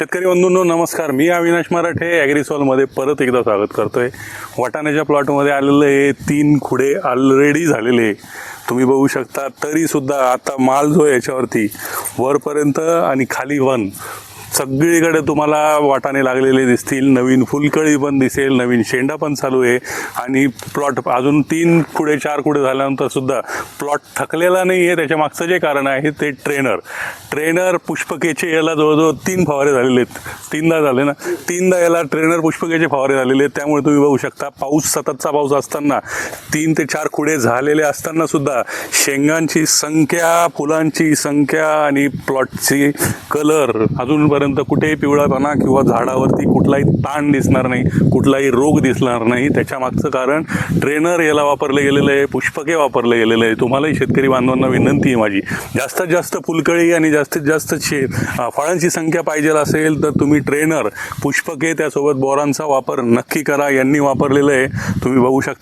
शेतकरी बंधूंनो नमस्कार. मी अविनाश मराठे ॲग्रिसॉलमध्ये परत एकदा स्वागत करतोय. वाटाण्याच्या प्लॉटमध्ये आलेले हे तीन खुडे ऑलरेडी झालेले तुम्ही बघू शकता तरीसुद्धा आता माल जो आहे याच्यावरती वरपर्यंत आणि खाली वन सगळीकडे तुम्हाला वाटाणे लागलेले दिसतील नवीन फुलकळी पण दिसेल नवीन शेंडा पण चालू आहे. आणि प्लॉट अजून तीन कुडे चार कुडे झाल्यानंतर सुद्धा प्लॉट थकलेला नाही आहे. त्याच्या मागचं जे कारण आहे ते ट्रेनर. ट्रेनर पुष्पकेचे याला जवळजवळ तीन फवारे झालेले आहेत. तीनदा झाले ना? तीनदा याला ट्रेनर पुष्पकेचे फवारे झालेले आहेत. त्यामुळे तुम्ही बघू शकता पाऊस सततचा पाऊस असताना तीन ते चार खुडे झालेले असताना सुद्धा शेंगांची संख्या फुलांची संख्या आणि प्लॉटची कलर अजूनपर्यंत कुठेही पिवळापणा किंवा झाडावरती कुठलाही ताण दिसणार नाही कुठलाही रोग दिसणार नाही. त्याच्या मागचं कारण ट्रेनर याला वापरलं गेलेलं आहे पुष्पके वापरलं गेलेलं आहे. तुम्हालाही शेतकरी बांधवांना विनंती आहे माझी. जास्तीत जास्त फुलकळी आणि जास्तीत जास्त शे फळांची संख्या पाहिजे असेल तर तुम्ही ट्रेनर पुष्पके त्यासोबत बोरांचा वापर नक्की करा. यांनी वापरलेलं आहे. तुम्ही बघू शकता.